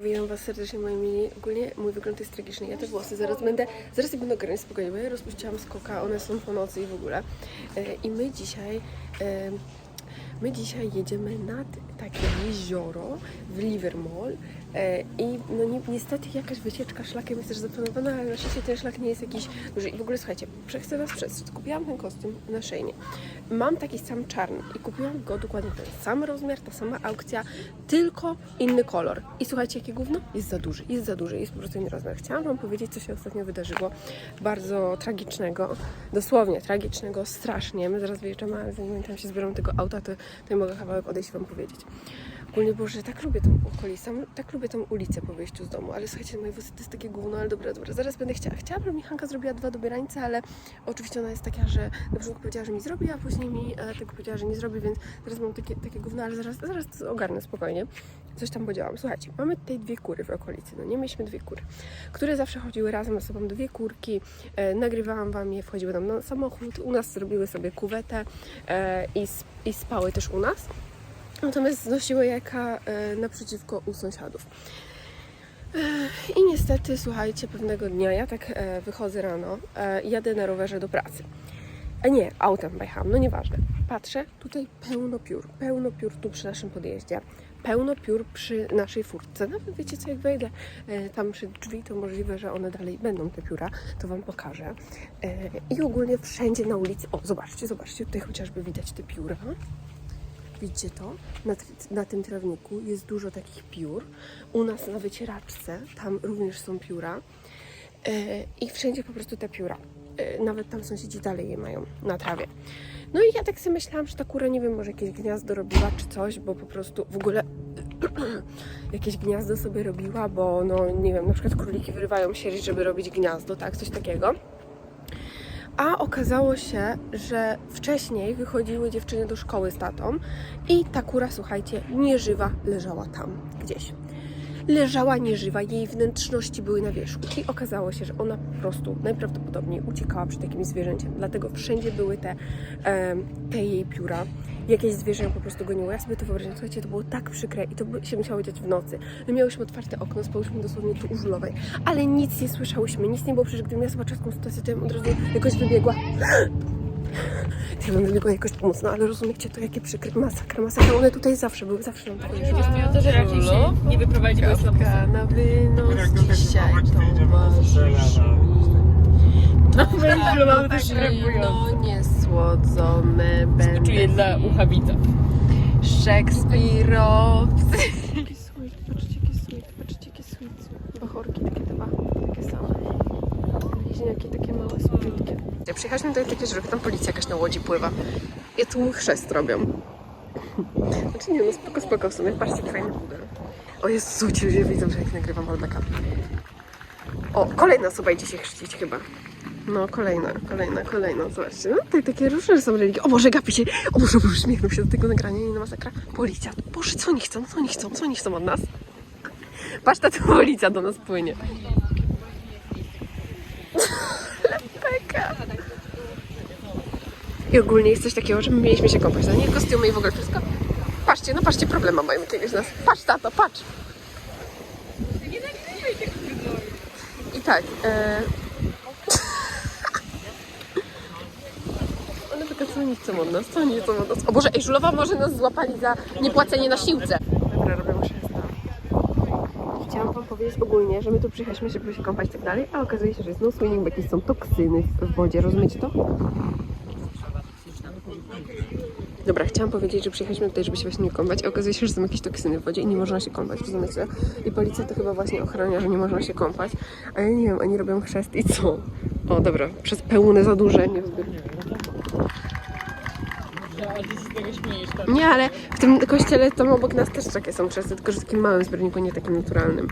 Witam Was serdecznie moi mili. Ogólnie mój wygląd jest tragiczny. Ja te włosy zaraz będę, zaraz je będę ogarniać spokojnie, bo ja rozpuściłam skoka, one są po nocy i w ogóle. E, I my dzisiaj, e, my dzisiaj jedziemy nad takie jezioro w Livermore e, i no ni niestety jakaś wycieczka szlakiem jest też zaplanowana, ale na szczęście ten szlak nie jest jakiś duży. I w ogóle słuchajcie, chcę Was przestrzec. Kupiłam ten kostium na szejnie. Mam taki sam czarny i kupiłam go dokładnie ten sam rozmiar, ta sama aukcja, tylko inny kolor. I słuchajcie, jakie gówno? Jest za duży, jest za duży, jest po prostu inny rozmiar. Chciałam Wam powiedzieć, co się ostatnio wydarzyło. Bardzo tragicznego, dosłownie tragicznego, strasznie. My zaraz wyjeżdżamy, ale zanim tam się zbiorą tego auta, to, to ja mogę kawałek odejść Wam powiedzieć. Ogólnie, Boże, tak lubię tą okolicę, tak lubię tą ulicę po wyjściu z domu, ale słuchajcie, moje włosy to jest takie gówno, ale dobra, dobra, zaraz będę chciała. Chciałabym, mi Hanka zrobiła dwa dobierańce, ale oczywiście ona jest taka, że na początku powiedziała, że mi zrobi, a później mi e, tego powiedziała, że nie zrobi, więc teraz mam takie, takie gówno, ale zaraz, zaraz to ogarnę spokojnie. Coś tam podziałam. Słuchajcie, mamy tutaj dwie kury w okolicy, no nie mieliśmy dwie kury, które zawsze chodziły razem ze sobą, dwie kurki, e, nagrywałam Wam je, wchodziły nam na samochód, u nas zrobiły sobie kuwetę e, i, i spały też u nas. Natomiast znosiły jajka e, naprzeciwko u sąsiadów. E, I niestety, słuchajcie, pewnego dnia ja tak e, wychodzę rano jadę na rowerze do pracy. A nie, autem pojechałam, no nieważne. Patrzę, tutaj pełno piór, pełno piór tu przy naszym podjeździe, pełno piór przy naszej furtce. Nawet wiecie co, jak wejdę tam przy drzwi, to możliwe, że one dalej będą te pióra, to Wam pokażę. I ogólnie wszędzie na ulicy, o zobaczcie, zobaczcie, tutaj chociażby widać te pióra. Widzicie to? Na, na tym trawniku jest dużo takich piór. U nas na wycieraczce tam również są pióra. E, I wszędzie po prostu te pióra. E, nawet tam sąsiedzi dalej je mają na trawie. No i ja tak sobie myślałam, że ta kura, nie wiem, może jakieś gniazdo robiła czy coś, bo po prostu w ogóle jakieś gniazdo sobie robiła, bo no nie wiem, na przykład króliki wyrywają sierść, żeby robić gniazdo, tak, coś takiego. A okazało się, że wcześniej wychodziły dziewczyny do szkoły z tatą i ta kura, słuchajcie, nieżywa leżała tam gdzieś. Leżała nieżywa, jej wnętrzności były na wierzchu i okazało się, że ona po prostu najprawdopodobniej uciekała przed jakimś zwierzęciem. Dlatego wszędzie były te, te jej pióra. Jakieś zwierzę ją po prostu goniło. Ja sobie to wyobrażam. Słuchajcie, to było tak przykre i to się musiało dziać w nocy. My miałyśmy otwarte okno, spałyśmy dosłownie tu u żulowej, ale nic nie słyszałyśmy, nic nie było. Przecież gdybym ja zobaczyła taką sytuację, to ja od razu jakoś wybiegła. Ja bym wybiegła jakoś pomóc, no ale rozumiecie to, jakie przykre, masakra, masakra. One tutaj zawsze były, zawsze nam takie o to, że raczej się nie wyprowadzi, bo jest na na wynos dzisiaj towarzyszu. mamy też Zimno, niesłodzone będę. Czuję dla ucha widza. Szekspirowcy. Jaki sweet, patrzcie jaki sweet, patrzcie jaki sweet. Bachorki takie dwa, takie same. Bliźniaki takie małe, słodziutkie. Ja przyjechaliśmy tutaj takie, że tam policja jakaś na łodzi pływa. I tu chrzest robią. Znaczy nie, no spoko, spoko w sumie. Patrzcie, jaki fajny pudel. O Jezu, ci ludzie widzą, że jak nagrywam Albeka. O, kolejna osoba idzie się chrzcić chyba. No, kolejna, kolejna, kolejna, zobaczcie. No, tutaj takie różne są religie. O Boże, gapi się. O Boże, Boże, śmiechnął się do tego nagrania, nie na masakra. Policja. Boże, co oni chcą, co oni chcą, co oni chcą od nas? Patrz, ta policja do nas płynie. I ogólnie jest coś takiego, że my mieliśmy się kąpać, no nie kostiumy i w ogóle wszystko. Patrzcie, no patrzcie, problema mają jakiegoś z nas. Patrz, tato, patrz. I tak, e... One taka, co oni chcą od nas, co oni chcą od nas? O Boże, ej, Żulowa może nas złapali za niepłacenie na siłce. Dobra, robię muszę Chciałam wam powiedzieć ogólnie, że my tu przyjechaliśmy, żeby się kąpać i tak dalej, a okazuje się, że jest no swimming, bo jakieś są toksyny w wodzie, rozumiecie to? Dobra, chciałam powiedzieć, że przyjechaliśmy tutaj, żeby się właśnie nie kąpać, a okazuje się, że są jakieś toksyny w wodzie i nie można się kąpać, rozumiecie? I policja to chyba właśnie ochrania, że nie można się kąpać, a ja nie wiem, oni robią chrzest i co? O, dobra, przez pełne zadłużenie? Nie, ale w tym kościele tam obok nas też takie są chrzesty, tylko że w takim małym zbiorniku, nie takim naturalnym.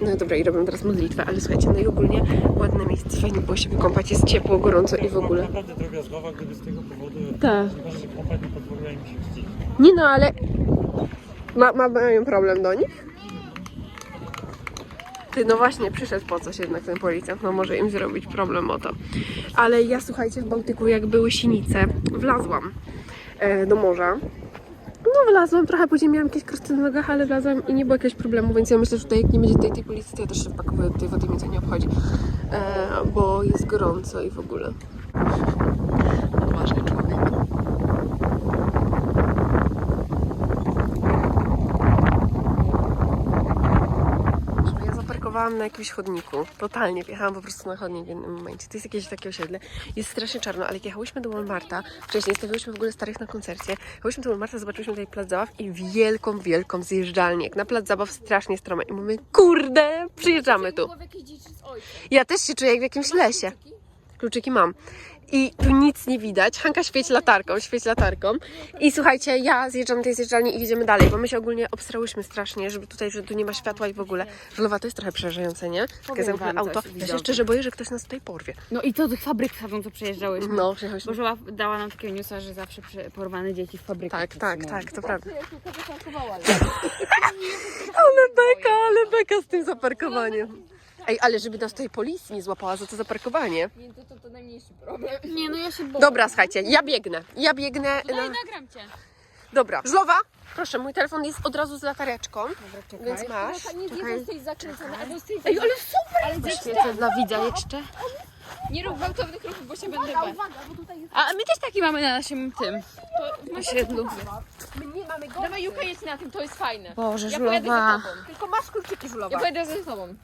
No dobra, i robią teraz modlitwę, ale słuchajcie, no i ogólnie ładne miejsce, fajnie było się wykąpać, jest ciepło, gorąco i w ogóle. Naprawdę drobiazgowa, gdyby z tego powodu Tak. nie może się kąpać, nie pozwoliła im się. Nie no, ale ma, ma, mają problem do nich? Ty, no właśnie, przyszedł po coś jednak ten policjant, no może im zrobić problem o to. Ale ja, słuchajcie, w Bałtyku jak były sinice, wlazłam e, do morza. No wlazłam trochę, później miałam jakieś krusty na nogach, ale wlazłam i nie było jakiegoś problemu, więc ja myślę, że tutaj jak nie będzie tej, tej policji, to ja też się wpakowuję do tej wody, mnie to nie obchodzi, e, bo jest gorąco i w ogóle. Odważny człowiek. Że Zaparkowałam na jakimś chodniku. Totalnie wjechałam po prostu na chodnik w jednym momencie. To jest jakieś takie osiedle. Jest strasznie czarno, ale jak jechałyśmy do Walmarta, wcześniej stawiłyśmy w ogóle starych na koncercie, jechałyśmy do Walmarta, zobaczyliśmy tutaj plac zabaw i wielką, wielką zjeżdżalnię. Jak na plac zabaw strasznie stroma. I mówimy, kurde, przyjeżdżamy tu. Ja też się czuję jak w jakimś lesie. Kluczyki mam. I tu nic nie widać. Hanka świeć latarką, świeć latarką. I słuchajcie, ja zjeżdżam do tej zjeżdżalni i jedziemy dalej, bo my się ogólnie obstrałyśmy strasznie, żeby tutaj, że tu nie ma światła i w ogóle. Żulowa to jest trochę przerażające, nie? Takie Powiem wam auto. coś, Ja się widzowie. szczerze boję, że ktoś nas tutaj porwie. No i to tych fabryk wsadzą, co przejeżdżałyśmy. No, przyjechałyśmy. Bo żoła dała nam takiego newsa, że zawsze porwane dzieci w fabrykach. Tak, tak, przetrzymują. tak, to prawda. Ale beka, ale beka z tym zaparkowaniem. Ej, ale żeby nas tutaj policji nie złapała za to zaparkowanie. Nie, no ja się boję. Dobra, słuchajcie, ja biegnę. Ja biegnę. No Na... i nagram cię. Dobra, Żlowa, proszę, mój telefon jest od razu z latareczką, Dobra, czekaj. więc masz. Czekaj. jesteś zakręcona, albo jesteś Ej, ale super! ale Poświecę dla widza jeszcze. Nie rób gwałtownych ruchów, bo się będę bać. A my też taki mamy na naszym tym. Osiedlu. My nie mamy go. Dawaj Juka jedź na tym, to jest fajne. Boże, Ja pojadę żulowa. za tobą. Tylko masz kluczyki Żulowa. Ja pojadę ze sobą.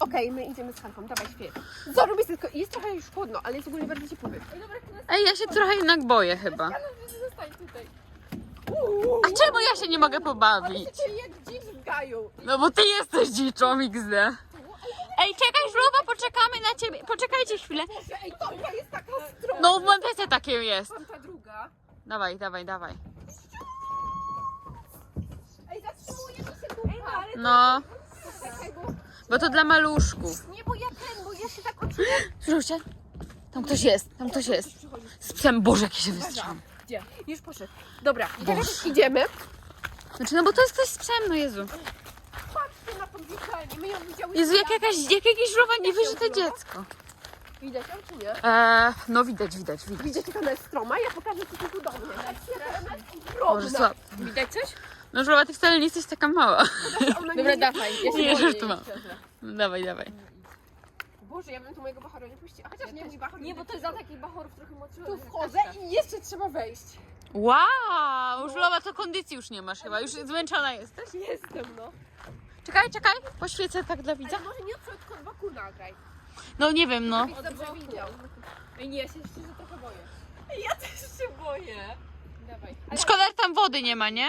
Okej, my idziemy z Hanką, dawaj świeć. Co robisz tylko? Jest trochę już chłodno, ale jest ogólnie bardzo ciepły. Ej, ja się trochę jednak boję chyba. Zostań tutaj. A czemu ja się nie mogę pobawić? Jak dziś w gaju. No bo ty jesteś dziczą XD. Ej, czekaj, żulowa, poczekamy na ciebie. Poczekajcie chwilę. Ej, to jest taka strona. No w Montese takie jest. Tam ta druga. Dawaj, dawaj, dawaj. Ej, zatrzymuje mi się tu. Ej, no ale No, czekaj, bo... bo to dla maluszków. Nie, bo ja ten, bo ja się tak odczułam. Słyszcie? Tam ktoś jest, tam ktoś jest. Z psem, Boże, jak ja się wystrzałam. Gdzie? Już poszedł. Dobra, teraz idziemy. Znaczy, no bo to jest ktoś z psem, no Jezu. Patrzcie na tą zjeżdżalnię, my ją widziałyśmy. Jezu, jak jakaś, jak jakieś niewyżyte dziecko. Widać ją czy nie? Eee, no widać, widać, widać. Widzicie, jak ona jest stroma? Ja pokażę ci tu do mnie. Boże, słabo. Widać coś? No żulowa, ty wcale nie jesteś taka mała. Dobra, dawaj. Ja się Nie, boję żartowałam. No, dawaj, dawaj. Boże, ja bym tu mojego bachora nie puściła. Chociaż nie, mój bachor Nie, bo to jest za takich bachorów trochę młodszych. Tu wchodzę i jeszcze trzeba wejść. Wow, żulowa, to kondycji już nie masz chyba, już zmęczona jesteś. Jestem, no. Czekaj, czekaj, poświecę tak dla widza. Ale może nie od środka, od boku nagraj. No nie wiem, no. Dobrze widział. Ej, nie, ja się szczerze trochę boję. Ja też się boję. Dawaj. Szkoda, że tam wody nie ma, nie?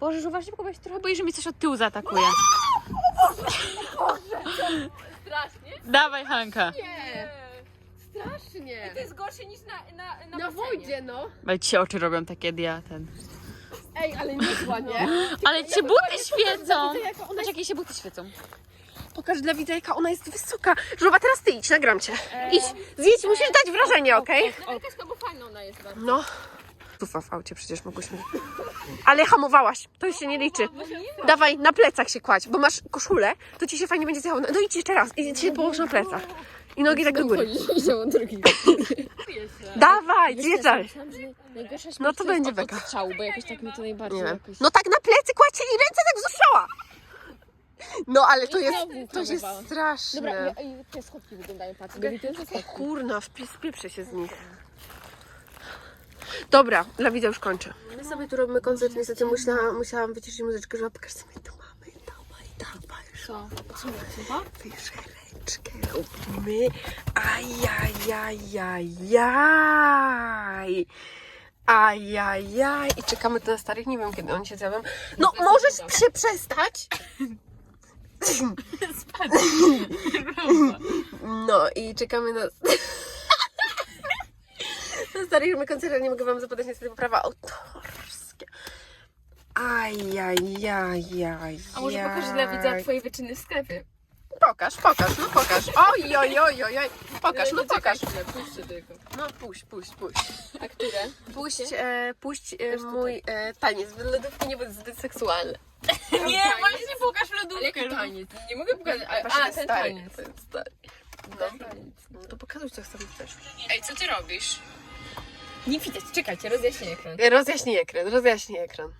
Boże, żuwa, szybko, bo ja się trochę boję, że mnie coś od tyłu zaatakuje. Strasznie? Dawaj, Hanka. Nie. Strasznie. To jest gorsze niż na, na, na, Na basenie. wodzie, no. Ale ci się oczy robią takie dia, ten. Ej, ale niezła, nie? Ale ci buty świecą. Widzę, ona Patrz, jakie się buty świecą. Pokaż dla widza, jaka ona jest wysoka. Żuba, teraz ty idź, nagram cię. Idź, zjedź, musisz dać wrażenie, okej? No ale Kaśka, bo fajna ona jest bardzo. No. Tufa w aucie przecież mogłyśmy. Ale hamowałaś, to już się nie liczy. Dawaj, na plecach się kładź, bo masz koszulę, to ci się fajnie będzie zjechało. No idź jeszcze raz, i się połóż na plecach. I nogi tak do góry. Drugi. Dawaj, zjeżdżaj. No to będzie beka. strzału, bo jakoś tak mi to najbardziej Nie wiem. jakoś... No tak na plecy kładźcie i ręce tak została. No ale to I jest, znowu to jest próbowałam. straszne. Dobra, ej, te schodki wyglądają, patrz. Kurna, wpis, się z nich. Dobra, dla widza już kończę. My sobie tu robimy koncert, niestety musiałam, musiałam wyciszyć muzyczkę, żeby pokaż co my tu mamy. Dawaj, dawaj, Co? Co? wyżereczkę robimy. Ajajajajaj. Ajajaj. I czekamy tu na starych, nie wiem kiedy oni się zjawią. No, możesz się przestać? No i czekamy na... na starych my koncert, nie mogę wam zapodać niestety poprawa autorskie. Ajajajaj. A może pokażę dla widza twoje wyczyny w sklepie? Pokaż, pokaż, no pokaż. Oj, oj, oj, oj, oj. Pokaż, no pokaż. Puśćcie tylko. No puść, puść, puść. A które? Puść, e, puść e, mój e, taniec. Lodówki nie będzie zbyt seksualne. Nie, właśnie pokaż lodówkę. jaki taniec? Nie mogę pokazać. A, a ten ten stary. taniec. Ten stary. Taniec. No to pokazuj, co sobie chcesz. Ej, co ty robisz? Nie widać, czekajcie, rozjaśnię ekran. Rozjaśnij ekran, rozjaśnij ekran.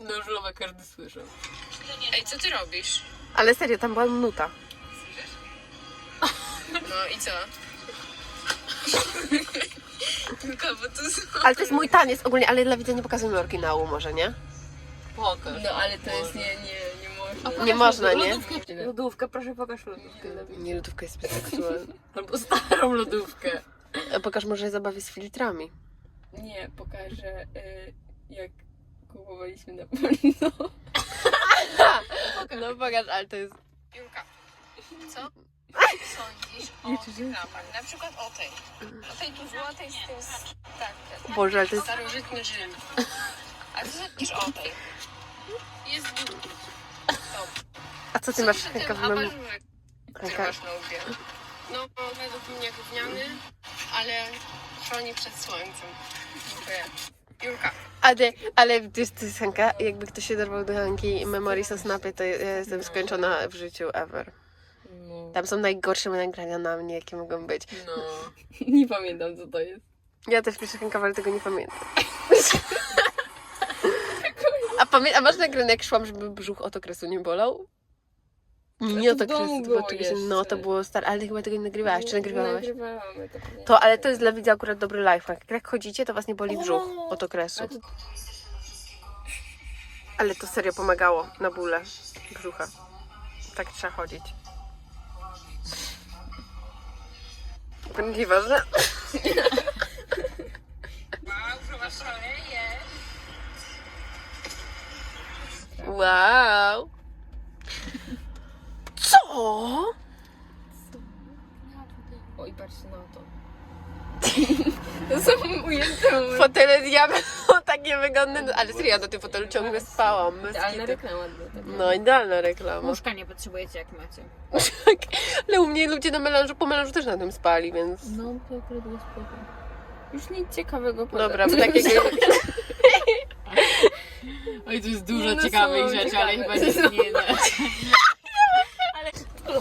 No żulowa każdy słyszał. Ej, co ty robisz? Ale serio, tam była nuta. No i co? Tylko, bo tu są... Ale to jest mój taniec ogólnie, ale dla widza nie pokazujemy oryginału może, nie? Pokaż. No ale to jest nie, nie, nie można. Nie można, nie? Lodówkę, lodówkę, proszę pokaż lodówkę. Dawid. Nie, lodówka jest seksualna. Albo starą lodówkę. A Pokaż może zabawie z filtrami. Nie, pokażę y, jak kupowaliśmy na pewno. No pokaż, ale to jest... Julka, co sądzisz o reklamach? Na przykład o tej. O tej tu złotej z tym... s- Tak, tak. Boże, ale to jest... Starożytny Rzym. A co sądzisz o tej? Jest długi. A co ty masz, tym w mem... abażurze, który Henka, masz na łbie? No, według mnie gówniany, ale chroni przed słońcem. Dziękuję. Julka, ale, ale to jest, to jest Henka, jakby ktoś się dorwał do Henki Memories o Snapie, to ja jestem skończona w życiu ever. No. Tam są najgorsze nagrania na mnie, jakie mogą być. No. Nie pamiętam co to jest. Ja też piszę Henka, ale tego nie pamiętam. A, pamię- a masz nagrane jak szłam, żeby brzuch od okresu nie bolał? Nie to domu to czegoś No, to było stare, ale ty chyba tego nie nagrywałaś, czy nagrywałaś? Nagrywamy to. To, ale to jest dla widza akurat dobry lifehack. Jak chodzicie, to was nie boli brzuch od okresu. Ale to serio pomagało na bóle brzucha. Tak trzeba chodzić. Chyba szaleje. Wow. Co? Oj, patrzcie na to. To są ujęte Fotele diabeł takie wygodne. no, Ale serio, ja na tym fotelu ciągle spałam. bez Idealna kitu. reklama dla tego. No, idealna reklama. Łóżka nie potrzebujecie jak macie. Ale u mnie ludzie na melanżu, po melanżu też na tym spali, więc... No, to akurat było spoko. Już nic ciekawego podam. Dobra, bo takiego... Oj, tu jest dużo no ciekawych rzeczy, ciekawe. ale chyba nie nie.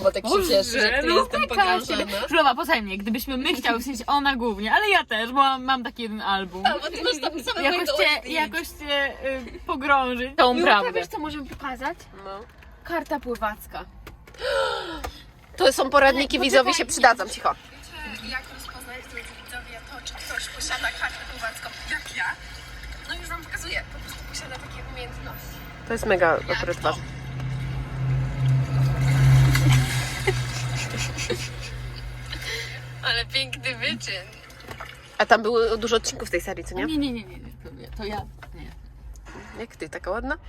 Bo tak się cieszy, że tu no jestem siebie. Żulowa, posłuchaj mnie, gdybyśmy my chciały, w sensie ona głównie, ale ja też, bo mam, mam taki jeden album. Bo ty masz tam same Jakoś cię, jakoś cię y, pogrążyć tą prawdę. wiesz co możemy pokazać? No. Karta pływacka. To są poradniki widzowie się przydadzą, cicho. Wiecie, jak rozpoznać, drodzy widzowie, to, czy ktoś posiada kartę pływacką, jak ja? No już wam pokazuję. Po prostu posiada takie umiejętności. To jest mega akurat ważne. Ale piękny wyczyn. A tam było dużo odcinków tej serii, co nie? Nie, nie, nie, nie, nie, to, ja- to ja. Nie. Jak ty, taka ładna?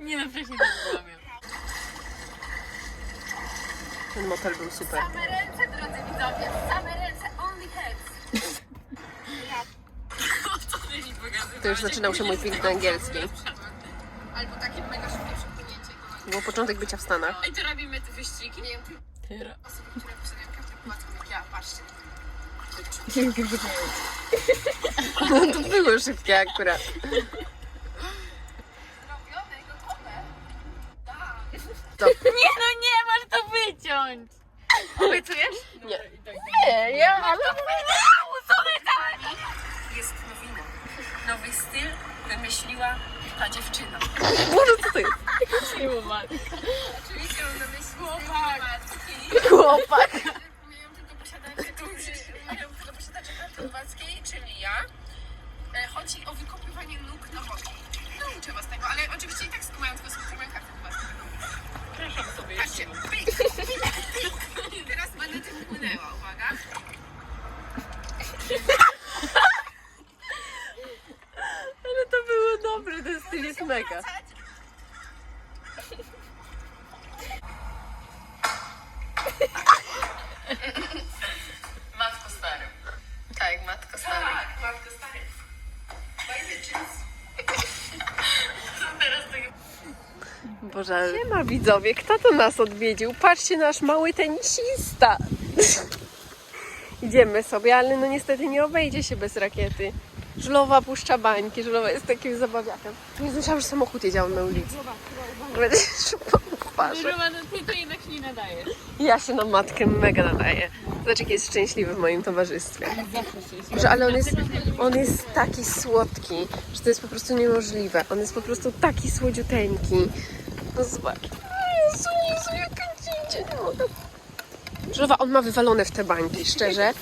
Nie no, wcześniej nie byłam ja. Ten motel był super. Same ręce, drodzy widzowie, same ręce, only heads. To już zaczynał się mój piękny angielski. Albo takie mega szybkie przepłynięcie. Było początek bycia w Stanach. I to robimy te wyścigi. Nie wiem, ty osoby, które posiadają kartę pływacką jak ja, patrzcie. No to było szybkie akurat. Robione, gotowe. Tak. Nie no nie, masz to wyciąć! Obiecujesz? Nie. Nie, ja... Ale... Jest nowina. Nowy styl wymyśliła ta dziewczyna. Boże, co to jest? Oczywiście mam na myśli chłopacki. Chłopak. Umieją tylko posiadacze, którzy umieją tylko posiadacze karty pływackiej, czyli ja. E, Chodzi o wykopywanie nóg na wodzie. Nauczę was tego, ale oczywiście i tak skumają tylko sobie moją kartę pływacką. Proszę sobie Patrzcie, pyk, pyk, pyk. Mega. Matko stary. Tak, matko stary. Tak, matko stary. Boże, ale... Siema widzowie, kto to nas odwiedził? Patrzcie, nasz mały tenisista. Idziemy sobie, ale no niestety nie obejdzie się bez rakiety. Żulowa puszcza bańki, Żulowa jest takim zabawiakiem. Nie słyszałam, że samochód jedzie na ulicy. Będę szybko. twarz. Roman, ty to jednak się nie nadajesz. Ja się na matkę mega nadaję. Jaki jest szczęśliwy w moim towarzystwie. Że, ale on jest, on jest taki słodki, że to jest po prostu niemożliwe. On jest po prostu taki słodziuteńki. No zobacz. Jezu, Jezu, dziecię, nie mogę. Żowa, on ma wywalone w te bańki, szczerze. Ale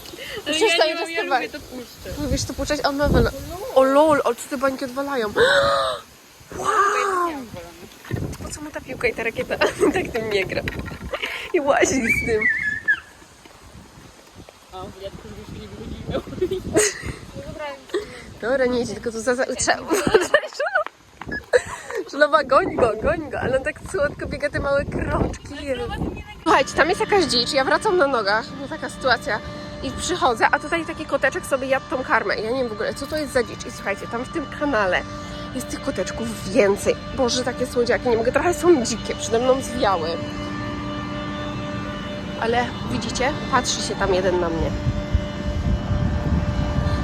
Przecież ja nie mam, ja lubię to puszczę. Mówisz to puszczać, a on ma wywalone. O lol, o co te bańki odwalają. Wow! Po co mu ta piłka i ta rakieta? tak tym nie gra. I łazi z tym. O, ja tylko żeby się nie. Dobra, nie idź, tylko tu za... za trzeba... Żulowa, goń go, goń go, ale on tak słodko biega te małe kroczki. Słuchajcie, tam jest jakaś dzicz, ja wracam na nogach, no taka sytuacja. I przychodzę, a tutaj taki koteczek sobie jadł tą karmę. Ja nie wiem w ogóle, co to jest za dzicz. I słuchajcie, tam w tym kanale jest tych koteczków więcej. Boże, takie słodziaki, nie mogę, trochę są dzikie, przede mną zwiały. Ale widzicie, patrzy się tam jeden na mnie.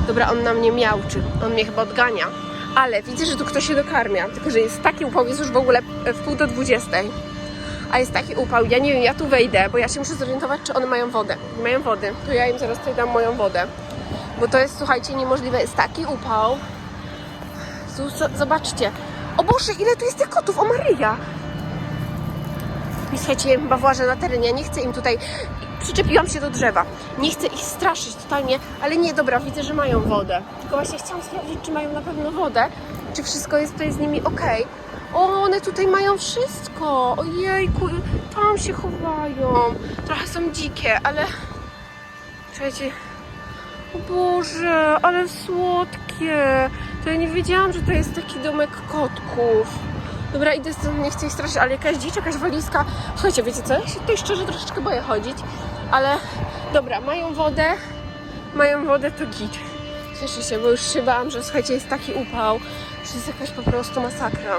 Dobra, on na mnie miałczy. On mnie chyba odgania. Ale widzę, że tu ktoś się dokarmia. Tylko, że jest taki jest już w ogóle w pół do dwudziestej. A jest taki upał. Ja nie wiem, ja tu wejdę, bo ja się muszę zorientować, czy one mają wodę. Nie mają wody. To ja im zaraz tutaj dam moją wodę. Bo to jest, słuchajcie, niemożliwe. Jest taki upał. Zobaczcie. O Boże, ile tu jest tych kotów! O Maryja! I słuchajcie, włażę na teren. Ja nie chcę im tutaj... Przyczepiłam się do drzewa. Nie chcę ich straszyć totalnie, ale nie, dobra, widzę, że mają wodę. Tylko właśnie chciałam sprawdzić, czy mają na pewno wodę, czy wszystko jest tutaj z nimi ok. O, one tutaj mają wszystko. Ojejku, tam się chowają. Trochę są dzikie, ale... Słuchajcie... O Boże, ale słodkie. To ja nie wiedziałam, że to jest taki domek kotków. Dobra, idę stąd, nie chcę ich straszyć, ale jakaś dzicz, jakaś walizka. Słuchajcie, wiecie co, ja się tutaj szczerze troszeczkę boję chodzić, ale dobra, mają wodę, mają wodę, to git. Cieszę się, bo już się bałam, że słuchajcie, jest taki upał, że jest jakaś po prostu masakra.